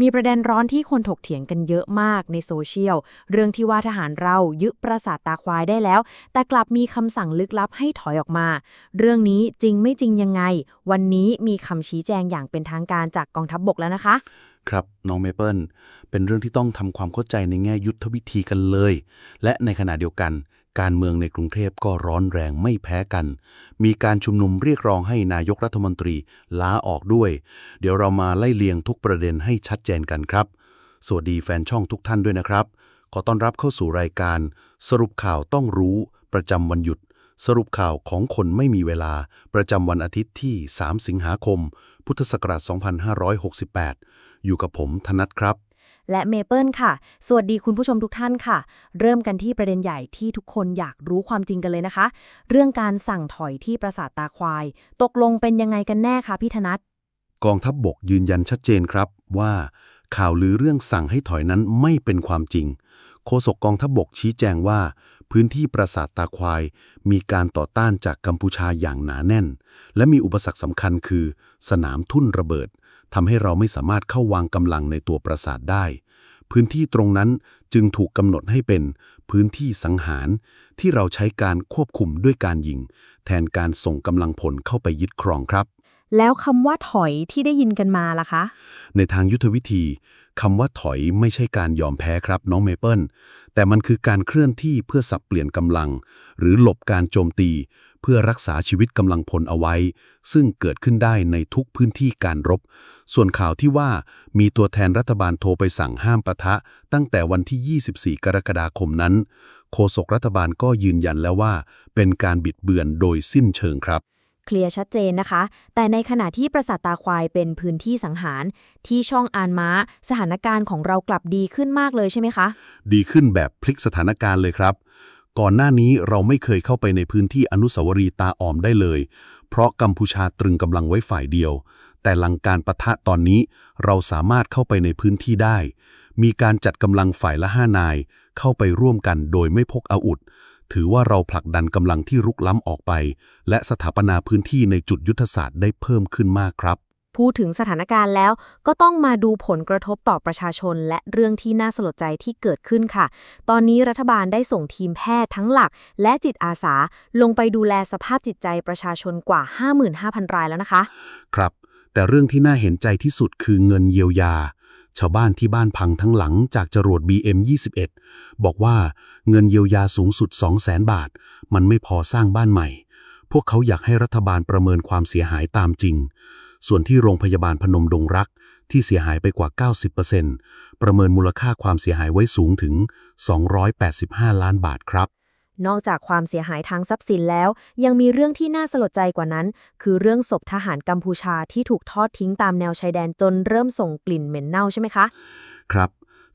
มีประเด็นร้อนที่คนถกเถียงกันเยอะมากในโซเชียล เรื่องที่ว่าทหารเรายึดปราสาทตาควายได้แล้ว แต่กลับมีคำสั่งลึกลับให้ถอยออกมา เรื่องนี้จริงไม่จริงยังไง วันนี้มีคำชี้แจงอย่างเป็นทางการจากกองทัพบบกแล้วนะคะ ครับน้องเมเปิลเป็นเรื่องที่ต้องทำความเข้าใจในแง่ยุทธวิธีกันเลย และในขณะเดียวกัน การเมืองในกรุงเทพก็ร้อนแรงไม่แพ้กัน มีการชุมนุมเรียกร้องให้นายกรัฐมนตรีลาออกด้วย เดี๋ยวเรามาไล่เลียงทุกประเด็นให้ชัดเจนกันครับ สวัสดีแฟนช่องทุกท่านด้วยนะครับ ขอต้อนรับเข้าสู่รายการ สรุปข่าวต้องรู้ ประจำวันหยุด สรุปข่าวของคนไม่มีเวลา ประจำวันอาทิตย์ที่ 3 สิงหาคม พุทธศักราช 2568 อยู่กับผมธนัทครับ และเมเปิลค่ะ สวัสดีคุณผู้ชมทุกท่านค่ะ เริ่มกันที่ประเด็นใหญ่ที่ทุกคนอยากรู้ความจริงกันเลยนะคะ เรื่องการสั่งถอยที่ปราสาทตาควาย ตกลงเป็นยังไงกันแน่คะพี่ธนัทกองทัพบบกยืนยันชัดเจนครับว่า ข่าวลือเรื่องสั่งให้ถอยนั้นไม่เป็นความจริง โฆษกกองทัพบบกชี้แจงว่า พื้นที่ปราสาทตาควาย มีการต่อต้านจากกัมพูชาอย่างหนาแน่น และมีอุปสรรคสำคัญคือ สนามทุ่นระเบิด ทำให้เราไม่สามารถเข้าวางกำลังในตัวปราสาทได้ พื้นที่ตรงนั้นจึงถูกกำหนดให้เป็นพื้นที่สังหาร ที่เราใช้การควบคุมด้วยการยิง แทนการส่งกำลังพลเข้าไปยึดครองครับ แล้วคำว่าถอยที่ได้ยินกันมาล่ะคะ ในทางยุทธวิธีคำว่าถอยไม่ใช่การยอมแพ้ครับน้องเมเปิลแต่มันคือการเคลื่อนที่เพื่อสับเปลี่ยนกำลัง หรือหลบการโจมตี เพื่อรักษาชีวิตกำลังพลเอาไว้ ซึ่งเกิดขึ้นได้ในทุกพื้นที่การรบ ส่วนข่าวที่ว่ามีตัวแทนรัฐบาลโทรไปสั่งห้ามปะทะ ตั้งแต่วันที่ 24 กรกฎาคมนั้น โฆษกรัฐบาลก็ยืนยันแล้วว่า เป็นการบิดเบือนโดยสิ้นเชิงครับเคลียร์ชัดเจนนะคะ แต่ในขณะที่ปราสาทตาควายเป็นพื้นที่สังหาร ที่ช่องอานม้า สถานการณ์ของเรากลับดีขึ้นมากเลยใช่ไหมคะ ดีขึ้นแบบพลิกสถานการณ์เลยครับ ก่อนหน้านี้เราไม่เคยเข้าไปในพื้นที่อนุสาวรีย์ตาออมได้เลย เพราะกัมพูชาตรึงกำลังไว้ฝ่ายเดียว แต่หลังการปะทะตอนนี้ เราสามารถเข้าไปในพื้นที่ได้ มีการจัดกำลังฝ่ายละห้านาย เข้าไปร่วมกันโดยไม่พกอาวุธ ถือว่าเราผลักดันกำลังที่รุกล้ำออกไป และสถาปนาพื้นที่ในจุดยุทธศาสตร์ได้เพิ่มขึ้นมากครับ พูดถึงสถานการณ์แล้วก็ต้องมาดูผลกระทบต่อประชาชน และเรื่องที่น่าสลดใจที่เกิดขึ้นค่ะ ตอนนี้รัฐบาลได้ส่งทีมแพทย์ทั้งหลัก และจิตอาสาลงไปดูแลสภาพจิตใจประชาชนกว่า 55,000 รายแล้วนะคะ ครับ แต่เรื่องที่น่าเห็นใจที่สุดคือเงินเยียวยา ชาวบ้านที่บ้านพังทั้งหลังจากจรวด BM21 บอกว่าเงินเยียวยาสูงสุด 200,000 บาท มันไม่พอสร้างบ้านใหม่ พวกเขาอยากให้รัฐบาลประเมินความเสียหายตามจริง ส่วนที่โรงพยาบาลพนมดงรักที่เสียหายไปกว่า 90%ประเมินมูลค่าความเสียหายไว้สูงถึง 285 ล้านบาทครับ นอกจากความเสียหายทางทรัพย์สินแล้ว ยังมีเรื่องที่น่าสลดใจกว่านั้น คือเรื่องศพทหารกัมพูชาที่ถูกทอดทิ้งตามแนวชายแดนจนเริ่มส่งกลิ่นเหม็นเน่าใช่ไหมคะ ครับ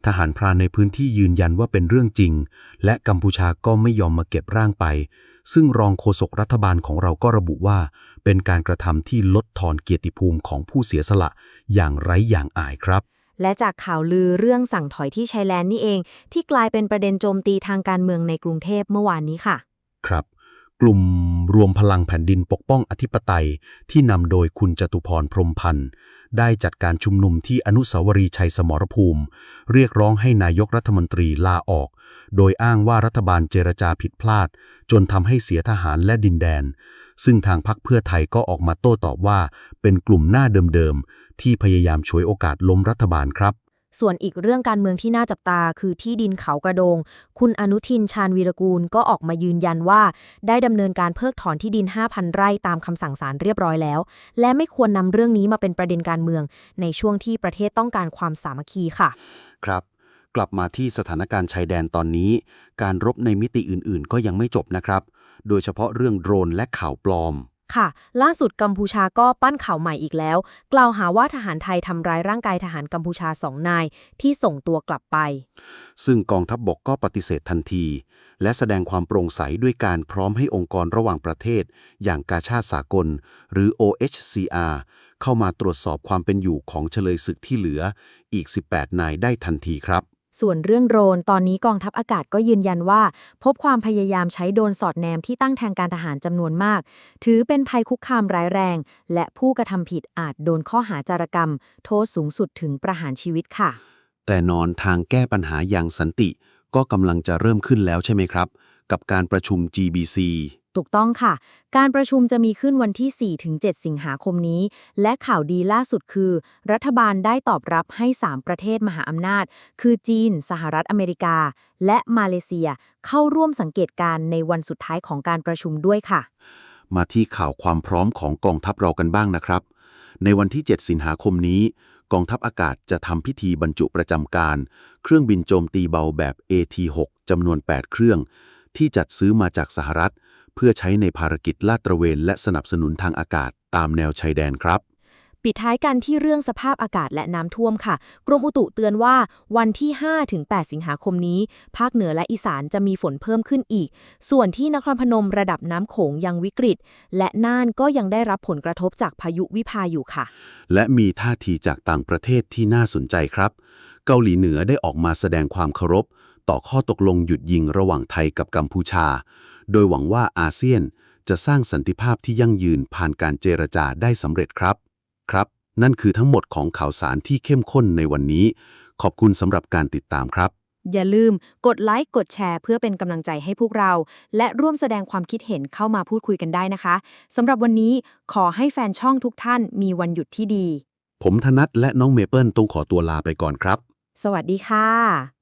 ทหารพรานในพื้นที่ยืนยันว่าเป็นเรื่องจริง และกัมพูชาก็ไม่ยอมมาเก็บร่างไป ซึ่งรองโฆษกรัฐบาลของเราก็ระบุว่า เป็นการกระทำที่ลดทอนเกียรติภูมิของผู้เสียสละอย่างไร้อย่างอายครับ และจากข่าวลือเรื่องสั่งถอยที่ชายแลนด์นี่เอง ที่กลายเป็นประเด็นโจมตีทางการเมืองในกรุงเทพเมื่อวานนี้ค่ะ ครับ กลุ่มรวมพลังแผ่นดินปกป้องอธิปไตยที่นำโดยคุณจตุพรพรมพันธ์ ได้จัดการชุมนุมที่อนุสาวรีย์ชัยสมรภูมิ เรียกร้องให้นายกรัฐมนตรีลาออก โดยอ้างว่ารัฐบาลเจรจาผิดพลาด จนทำให้เสียทหารและดินแดน ซึ่งทางพรรคเพื่อไทยก็ออกมาโต้ตอบว่า เป็นกลุ่มหน้าเดิมๆที่พยายามฉวยโอกาสล้มรัฐบาลครับ ส่วนอีกเรื่องการเมืองที่น่าจับตาคือที่ดินเขากระโดง คุณอนุทินชาญวีรกูลก็ออกมายืนยันว่า ได้ดำเนินการเพิกถอนที่ดิน 5,000 ไร่ตามคำสั่งศาลเรียบร้อยแล้ว และไม่ควรนำเรื่องนี้มาเป็นประเด็นการเมือง ในช่วงที่ประเทศต้องการความสามัคคีค่ะ ครับ กลับมาที่สถานการณ์ชายแดนตอนนี้ การรบในมิติอื่นๆ ก็ยังไม่จบนะครับ โดยเฉพาะเรื่องโดรนและข่าวปลอม ค่ะ ล่าสุดกัมพูชาก็ปั้นข่าวใหม่อีกแล้ว กล่าวหาว่าทหารไทยทำร้ายร่างกายทหารกัมพูชาสองนาย ที่ส่งตัวกลับไป ซึ่งกองทัพบบกก็ปฏิเสธทันที และแสดงความโปร่งใสด้วยการพร้อมให้องค์กรระหว่างประเทศ อย่างกาชาติสากล หรือ OHCR เข้ามาตรวจสอบความเป็นอยู่ของเฉลยศึกที่เหลือ อีก 18 นายได้ทันทีครับ ส่วนเรื่องโดรนตอนนี้กองทัพอากาศก็ยืนยันว่า พบความพยายามใช้โดรนสอดแนมที่ตั้งแทนการทหารจำนวนมาก ถือเป็นภัยคุกคามร้ายแรง และผู้กระทำผิดอาจโดนข้อหาจารกรรม โทษสูงสุดถึงประหารชีวิตค่ะ แต่นอนทางแก้ปัญหาอย่างสันติ ก็กำลังจะเริ่มขึ้นแล้วใช่ไหมครับ กับการประชุม GBC ถูกต้องค่ะ การประชุมจะมีขึ้นวันที่ 4-7 สิงหาคมนี้ และข่าวดีล่าสุดคือ รัฐบาลได้ตอบรับให้ 3 ประเทศมหาอำนาจ คือจีน สหรัฐอเมริกา และมาเลเซีย เข้าร่วมสังเกตการณ์ในวันสุดท้ายของการประชุมด้วยค่ะ มาที่ข่าวความพร้อมของกองทัพเรากันบ้างนะครับ ในวันที่ 7 สิงหาคมนี้ กองทัพอากาศจะทำพิธีบรรจุประจำการ เครื่องบินโจมตีเบาแบบ AT-6 จำนวน 8 เครื่อง ที่จัดซื้อมาจากสหรัฐ เพื่อใช้ในภารกิจลาดตระเวนและสนับสนุนทางอากาศตามแนวชายแดนครับ ปิดท้ายกันที่เรื่องสภาพอากาศและน้ำท่วมค่ะ กรมอุตุเตือนว่าวันที่ 5-8 สิงหาคมนี้ ภาคเหนือและอีสานจะมีฝนเพิ่มขึ้นอีก ส่วนที่นครพนมระดับน้ำโขงยังวิกฤต และน่านก็ยังได้รับผลกระทบจากพายุวิพาอยู่ค่ะ และมีท่าทีจากต่างประเทศที่น่าสนใจครับ เกาหลีเหนือได้ออกมาแสดงความเคารพ ต่อข้อตกลงหยุดยิงระหว่างไทยกับกัมพูชา โดยหวังว่าอาเซียนจะสร้างสันติภาพที่ยั่งยืนผ่านการเจรจาได้สำเร็จครับ ครับ นั่นคือทั้งหมดของข่าวสารที่เข้มข้นในวันนี้ ขอบคุณสำหรับการติดตามครับ อย่าลืมกดไลค์กดแชร์เพื่อเป็นกำลังใจให้พวกเรา และร่วมแสดงความคิดเห็นเข้ามาพูดคุยกันได้นะคะสำหรับวันนี้ขอให้แฟนช่องทุกท่านมีวันหยุดที่ดี ผมธนัทและน้องเมเปิลต้องขอตัวลาไปก่อนครับ สวัสดีค่ะ